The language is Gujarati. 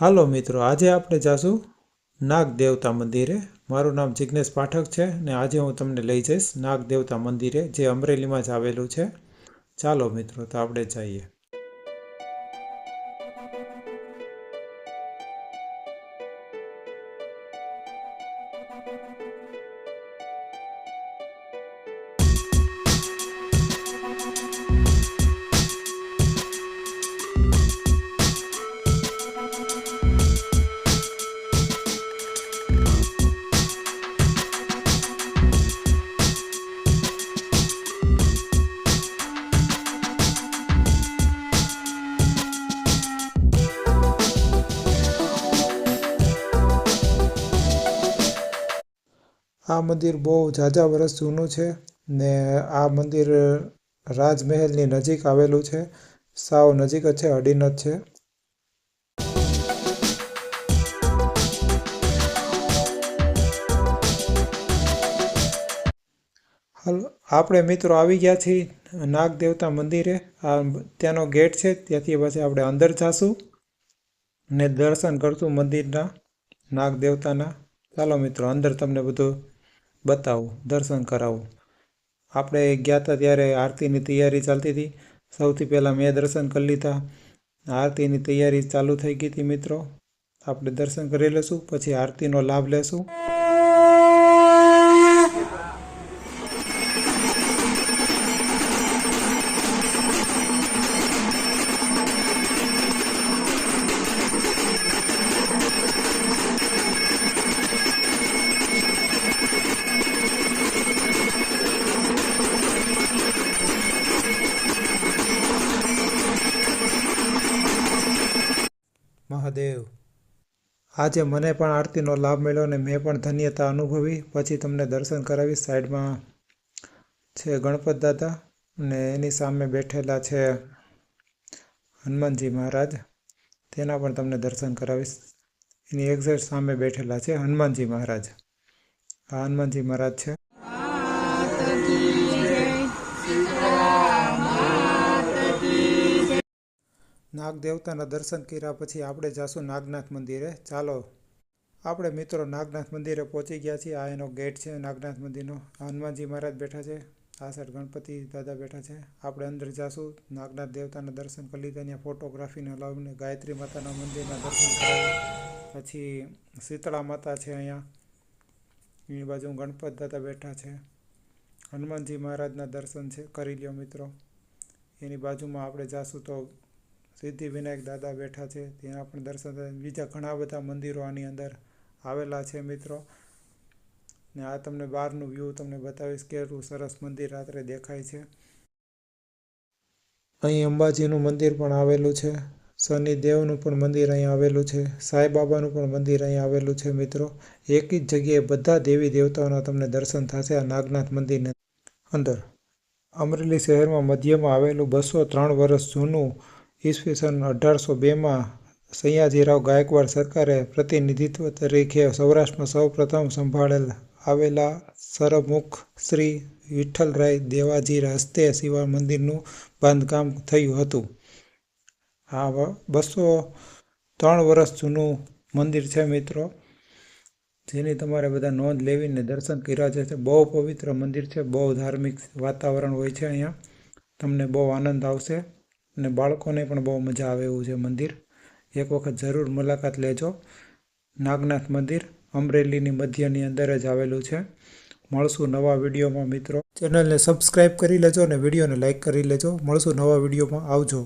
હાલો મિત્રો, આજે આપણે જાશું નાગ દેવતા મંદિરે. મારું નામ જિજ્ઞેશ પાઠક છે ને આજે હું તમને લઈ જઈશ નાગ દેવતા મંદિરે, જે અમરેલીમાં જ આવેલું છે. ચાલો મિત્રો, તો આપણે જઈએ. આ મંદિર બહુ ઝાઝા વર્ષ જૂનું છે ને આ મંદિર રાજમહેલની નજીક આવેલું છે. સાવ નજીક જ છે અડીન છે. હલો, આપણે મિત્રો આવી ગયા છીએ નાગ દેવતા મંદિરે. આ ત્યાંનો ગેટ છે, ત્યાંથી પછી આપણે અંદર જાશું ને દર્શન કરશું મંદિરના નાગ દેવતાના ચાલો મિત્રો, અંદર તમને બધું બતાવું, દર્શન કરાવો. આપણે ગયા હતા ત્યારે આરતીની તૈયારી ચાલતી હતી. સૌથી પહેલાં મેં દર્શન કરી લીધા. આરતીની તૈયારી ચાલુ થઈ ગઈ હતી મિત્રો. આપણે દર્શન કરી લઈશું, પછી આરતીનો લાભ લેશું. મહાદેવ. આજે મને પણ આરતીનો લાભ મળ્યો અને મેં પણ ધન્યતા અનુભવી. પછી તમને દર્શન કરાવીશ સાઈડમાં. છે ગણપત દાદા અને એની સામે બેઠેલા છે હનુમાનજી મહારાજ. તેના પણ તમને દર્શન કરાવીશ. એની એક્ઝેક્ટ સામે બેઠેલા છે હનુમાનજી મહારાજ. આ હનુમાનજી મહારાજ છે. નાગ દેવતાના દર્શન કર્યા પછી આપણે જાશું નાગનાથ મંદિરે. ચાલો, આપણે મિત્રો નાગનાથ મંદિરે પહોંચી ગયા છીએ. આ એનો ગેટ છે નાગનાથ મંદિરનો. હનુમાનજી મહારાજ બેઠા છે. આ સાઈડ ગણપતિ દાદા બેઠા છે. આપણે અંદર જાશું. નાગનાથ દેવતાના દર્શન કરી લીધા. ત્યાં ફોટોગ્રાફીને લાવીને ગાયત્રી માતાના મંદિરના દર્શન કરાવ્યા પછી શીતળા માતા છે અહીંયા. એની બાજુ ગણપત દાદા બેઠા છે. હનુમાનજી મહારાજના દર્શન છે. કરી લ્યો મિત્રો. એની બાજુમાં આપણે જાશું તો સિદ્ધિ વિનાયક દાદા બેઠા છે. ત્યાં પણ દર્શન થાય. બીજા ઘણા બધા મંદિરો આની અંદર આવેલા છે મિત્રો. ને આ તમને બહારનું વ્યૂ તમને બતાવીશ કેટલું સરસ મંદિર રાત્રે દેખાય છે. અહીં અંબાજીનું મંદિર પણ આવેલું છે. શનિદેવનું પણ મંદિર અહીં આવેલું છે. સાંઈબાબાનું પણ મંદિર અહીં આવેલું છે મિત્રો. એક જ જગ્યાએ બધા દેવી દેવતાઓના તમને દર્શન થશે આ નાગનાથ મંદિરની અંદર. અમરેલી શહેરમાં મધ્યમાં આવેલું બસો ત્રણ વર્ષ જૂનું ઈસવીસન અઢારસો બેમાં સયાજીરાવ ગાયકવાડ સરકારે પ્રતિનિધિત્વ તરીકે સૌરાષ્ટ્રમાં સૌપ્રથમ સંભાળેલ આવેલા સરમુખ શ્રી વિઠ્ઠલરાય દેવાજી હસ્તે શિવા મંદિરનું બાંધકામ થયું હતું. આ બસો ત્રણ વર્ષ જૂનું મંદિર છે મિત્રો. જેની તમારે બધા નોંધ લેવીને દર્શન કર્યા છે. બહુ પવિત્ર મંદિર છે, બહુ ધાર્મિક વાતાવરણ હોય છે અહીંયા. તમને બહુ આનંદ આવશે. અને બાળકોને પણ બહુ મજા આવે એવું છે મંદિર. એક વખત જરૂર મુલાકાત લેજો. નાગનાથ મંદિર, અમરેલીની મધ્યની અંદર જ આવેલું છે. મળશું નવા વિડીયોમાં મિત્રો. ચેનલને સબસ્ક્રાઈબ કરી લેજો અને વિડીયોને લાઈક કરી લેજો. મળશું નવા વિડીયોમાં આવજો.